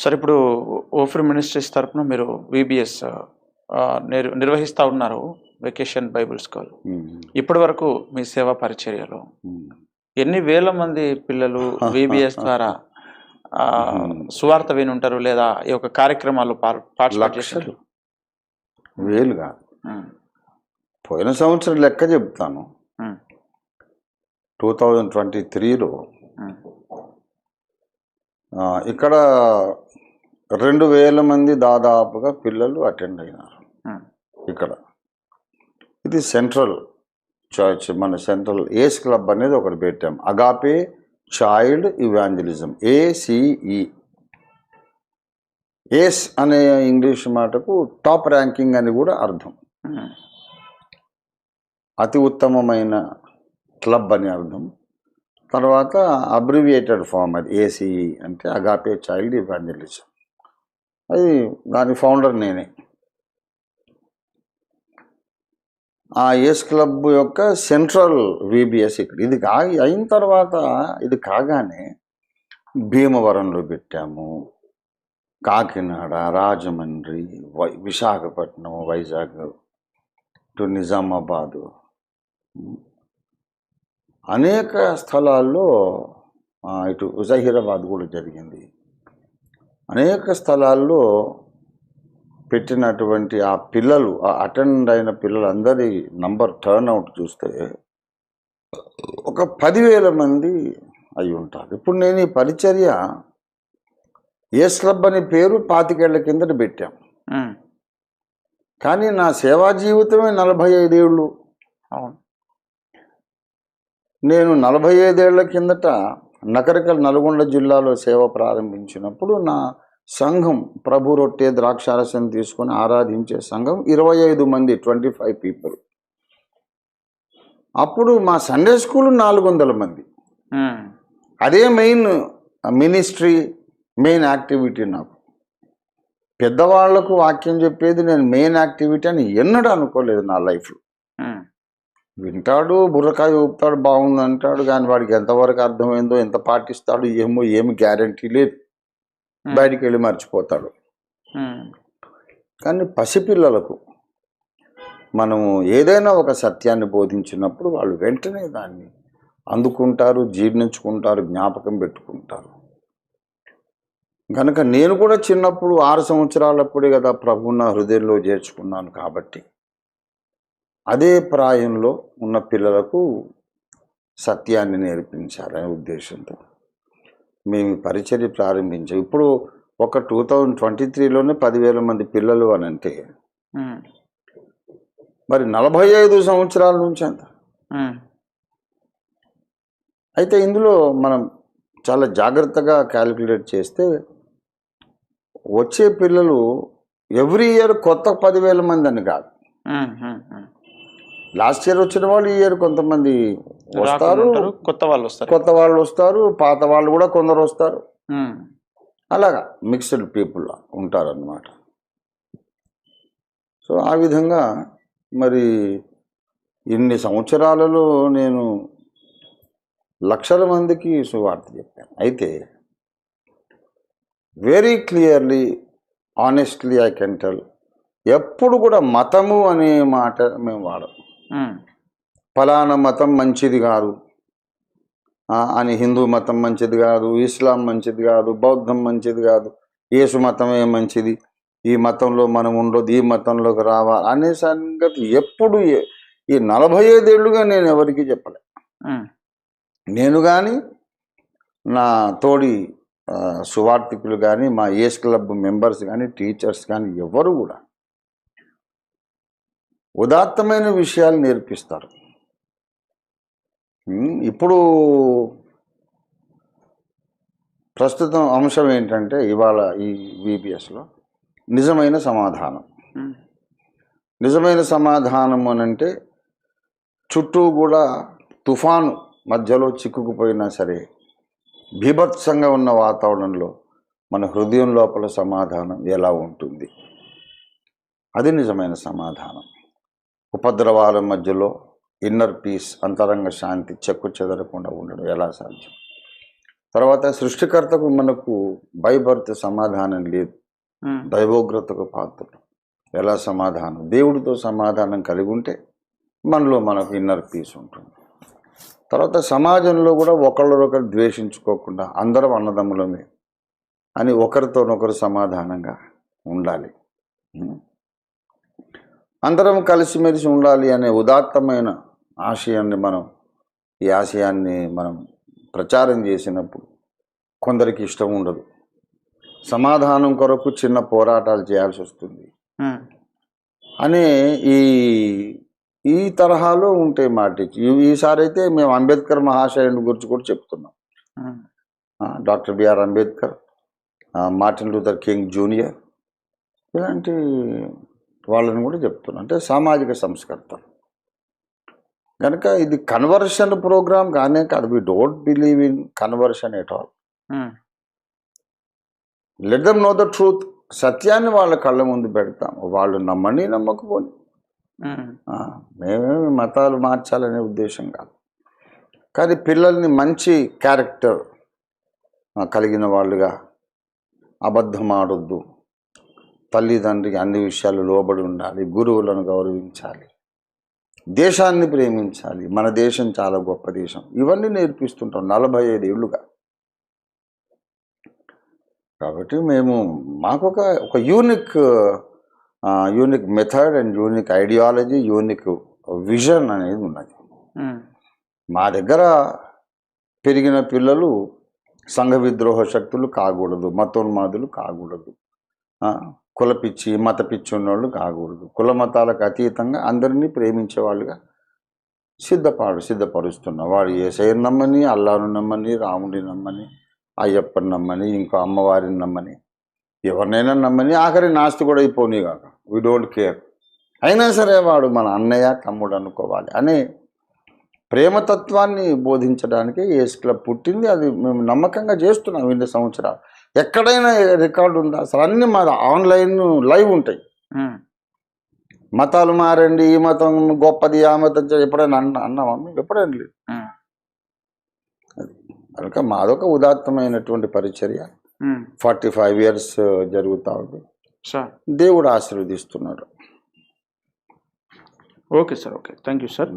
Sir ఇప్పుడు ఓఫ్రీ ministries తరపున మీరు విబిఎస్ నిర్వహిస్తూ ఉన్నారు వెకేషన్ బైబుల్ స్కూల్. ఇప్పటి వరకు మీ సేవా పరిచర్యలో. ఎన్ని వేల మంది పిల్లలు విబిఎస్ ద్వారా. సువార్త విని ఉంటారు లేదా ఈ యొక్క కార్యక్రమాల్లో పార్- పార్టిసిపేట్ లక్షలు. చేశారు? వేలు కాదు పోయిన సంవత్సరం లెక్క చెప్తాను. టూ థౌజండ్ ట్వంటీ త్రీలో ఇక్కడ రెండు వేల మంది దాదాపుగా పిల్లలు అటెండ్ అయినారు. ఇక్కడ. ఇది సెంట్రల్ చర్చ్ మన సెంట్రల్ ఏస్ క్లబ్ అనేది ఒకటి పెట్టాం. Agape child evangelism ACE. Ace అనే ఇంగ్లీష్ మాటకు టాప్ ర్యాంకింగ్ అని కూడా అర్థం. అతి ఉత్తమమైన క్లబ్ అని అర్థం. తర్వాత అబ్రివియేటెడ్ ఫామ్ అది ఏసీఈ అంటే అగాపే చైల్డ్ ఇవాంజలిజం అది దాని ఫౌండర్ నేనే. ఆ ఎస్ క్లబ్ యొక్క సెంట్రల్ విబిఎస్ ఇక్కడ. ఇది కా అయిన తర్వాత ఇది కాగానే భీమవరంలో పెట్టాము. కాకినాడ రాజమండ్రి వై విశాఖపట్నం వైజాగ్ టు నిజామాబాదు. అనేక స్థలాల్లో ఇటు జహీరాబాద్ కూడా జరిగింది. అనేక స్థలాల్లో పెట్టినటువంటి ఆ పిల్లలు ఆ అటెండ్ అయిన పిల్లలందరి నంబర్ టర్న్ అవుట్ చూస్తే ఒక పదివేల మంది అయి ఉంటారు. ఇప్పుడు నేను ఈ పరిచర్య ఏస్ క్లబ్ అనే పేరు పాతికేళ్ళ కిందట పెట్టాం. కానీ నా సేవా జీవితమే నలభై ఐదేళ్ళు. అవును. నేను నలభై ఐదేళ్ళ కిందట నకరికల్ నల్గొండ జిల్లాలో సేవ ప్రారంభించినప్పుడు నా సంఘం ప్రభు రొట్టె ద్రాక్షారసం తీసుకొని ఆరాధించే సంఘం ఇరవై ఐదు మంది ట్వంటీ ఫైవ్ పీపుల్ అప్పుడు మా సండే స్కూల్ నాలుగు వందల మంది. అదే మెయిన్ మినిస్ట్రీ మెయిన్ యాక్టివిటీ నాకు పెద్దవాళ్ళకు వాక్యం చెప్పేది నేను మెయిన్ యాక్టివిటీ అని ఎన్నడూ అనుకోలేదు నా లైఫ్లో. వింటాడు బుర్రకాయ ఊపుతాడు బాగుంది అంటాడు కానీ వాడికి ఎంతవరకు అర్థమైందో ఎంత పాటిస్తాడు ఏమో ఏమి గ్యారంటీ లేదు. బయటికి వెళ్ళి మర్చిపోతాడు. కానీ పసిపిల్లలకు మనము ఏదైనా ఒక సత్యాన్ని బోధించినప్పుడు వాళ్ళు వెంటనే దాన్ని అందుకుంటారు జీర్ణించుకుంటారు జ్ఞాపకం పెట్టుకుంటారు కనుక నేను కూడా చిన్నప్పుడు ఆరు సంవత్సరాలప్పుడే కదా ప్రభు నా హృదయంలో చేర్చుకున్నాను కాబట్టి అదే ప్రాయంలో ఉన్న పిల్లలకు సత్యాన్ని నేర్పించాలనే ఉద్దేశంతో మేము ఈ పరిచర్య ప్రారంభించాం ఇప్పుడు ఒక టూ థౌజండ్ ట్వంటీ త్రీలోనే పదివేల మంది పిల్లలు అని అంటే. మరి నలభై ఐదు సంవత్సరాల నుంచి అంత. అయితే ఇందులో మనం చాలా జాగ్రత్తగా క్యాలిక్యులేట్ చేస్తే వచ్చే పిల్లలు ఎవ్రీ ఇయర్ కొత్త పదివేల మంది అని కాదు. లాస్ట్ ఇయర్ వచ్చిన వాళ్ళు ఈ ఇయర్ కొంతమంది వస్తారు. కొత్త వాళ్ళు వస్తారు. కొత్త వాళ్ళు వస్తారు పాత వాళ్ళు కూడా కొందరు వస్తారు. అలాగా మిక్స్డ్ పీపుల్ ఉంటారన్నమాట. సో ఆ విధంగా మరి ఇన్ని సంవత్సరాలలో నేను లక్షల మందికి సువార్త చెప్పాను. అయితే very clearly honestly I can tell ఎప్పుడు కూడా మతము అనే మాట మేము వాడం ఉమ్. ఫలానా మతం మంచిది కాదు. అని హిందూ మతం మంచిది కాదు ఇస్లాం మంచిది కాదు బౌద్ధం మంచిది కాదు యేసు మతమే మంచిది. ఈ మతంలో మనం ఉండదు ఈ మతంలోకి రావాలి అనే సంగతి ఎప్పుడు ఈ నలభై ఐదేళ్ళుగా నేను ఎవరికి చెప్పలే. నేను కానీ నా తోడి సువార్థికులు కానీ మా ఏస్ క్లబ్ మెంబర్స్ కానీ టీచర్స్ కానీ ఎవరు కూడా ఉదాత్తమైన విషయాలు నేర్పిస్తారు. ఇప్పుడు ప్రస్తుతం అంశం ఏంటంటే ఇవాళ ఈ విబిఎస్లో నిజమైన సమాధానం. నిజమైన సమాధానం అని అంటే చుట్టూ కూడా తుఫాను మధ్యలో చిక్కుకుపోయినా సరే బీభత్సంగా ఉన్న వాతావరణంలో మన హృదయం లోపల సమాధానం ఎలా ఉంటుంది? అది నిజమైన సమాధానం. ఉపద్రవాల మధ్యలో ఇన్నర్ పీస్ అంతరంగ శాంతి చెక్కు చెదరకుండా ఉండడం ఎలా సాధ్యం? తర్వాత సృష్టికర్తకు మనకు భయభర్త సమాధానం లేదు. దైవోగ్రతకు పాత్రుడు ఎలా సమాధానం? దేవుడితో సమాధానం కలిగి ఉంటే మనలో మనకు ఇన్నర్ పీస్ ఉంటుంది. తర్వాత సమాజంలో కూడా ఒకళ్ళొకరు ద్వేషించుకోకుండా అందరం అన్నదమ్ములమే అని ఒకరితోనొకరు సమాధానంగా ఉండాలి. అందరం కలిసిమెలిసి ఉండాలి అనే ఉదాత్తమైన ఆశయాన్ని మనం ఈ ఆశయాన్ని మనం ప్రచారం చేసినప్పుడు కొందరికి ఇష్టం ఉండదు. సమాధానం కొరకు చిన్న పోరాటాలు చేయాల్సి వస్తుంది. అనే ఈ ఈ తరహాలో ఉంటాయి మాట ఈ- ఈసారి అయితే మేము అంబేద్కర్ మహాశయుని గురించి కూడా చెప్తున్నాం. Doctor B R Ambedkar Martin Luther King junior ఇలాంటి వాళ్ళని కూడా చెప్తున్నాం. అంటే సామాజిక సంస్కర్త కనుక ఇది కన్వర్షన్ ప్రోగ్రామ్ కానే కాదు. We don't believe in conversion at all let them know the truth సత్యాన్ని వాళ్ళ కళ్ళ ముందు పెడతాం. వాళ్ళు నమ్మని నమ్మకపోని. ఆ, మేమేమి మతాలు మార్చాలనే ఉద్దేశం కాదు. కానీ పిల్లల్ని మంచి క్యారెక్టర్ కలిగిన వాళ్ళుగా అబద్ధం ఆడొద్దు. తల్లిదండ్రికి అన్ని విషయాలు లోబడి ఉండాలి గురువులను గౌరవించాలి దేశాన్ని ప్రేమించాలి. మన దేశం చాలా గొప్ప దేశం. ఇవన్నీ నేర్పిస్తుంటాం నలభై ఐదు ఏళ్ళుగా కాబట్టి మేము మాకు ఒక ఒక unique unique method and unique ideology unique vision అనేది ఉన్నది. మా దగ్గర పెరిగిన పిల్లలు సంఘ విద్రోహ శక్తులు కాకూడదు మతోన్మాదులు కాకూడదు. కులపిచ్చి కుల పిచ్చి మత పిచ్చి ఉన్నోళ్ళు కాకూడదు. కుల మతాలకు అతీతంగా అందరినీ ప్రేమించే వాళ్ళుగా సిద్ధపాడు సిద్ధపరుస్తున్నాం. వాడు ఏసైని నమ్మని అల్లాను నమ్మని రాముడిని నమ్మని అయ్యప్పని నమ్మని ఇంకో అమ్మవారిని నమ్మని ఎవరినైనా నమ్మని ఆఖరి నాస్తి కూడా అయిపోనీ కాక. వీ డోంట్ కేర్ అయినా సరే వాడు మన అన్నయ్య తమ్ముడు అనుకోవాలి. అనే ప్రేమతత్వాన్ని బోధించడానికి ఏస్ క్లబ్ పుట్టింది. అది మేము నమ్మకంగా చేస్తున్నాం ఇన్ని సంవత్సరాలు. ఎక్కడైనా రికార్డు ఉందా? అసలు అన్ని మా ఆన్లైన్ లైవ్ ఉంటాయి. మతాలు మారండి ఈ మతం గొప్పది ఆ మతం ఎప్పుడైనా అన్న అన్నామా? ఎప్పుడైనా లేదు. కనుక మాదొక ఉదాత్తమైనటువంటి పరిచర్య. ఫార్టీ ఫైవ్ ఇయర్స్ జరుగుతూ ఉంది. దేవుడు ఆశీర్వదిస్తున్నాడు. Okay sir okay. Thank you sir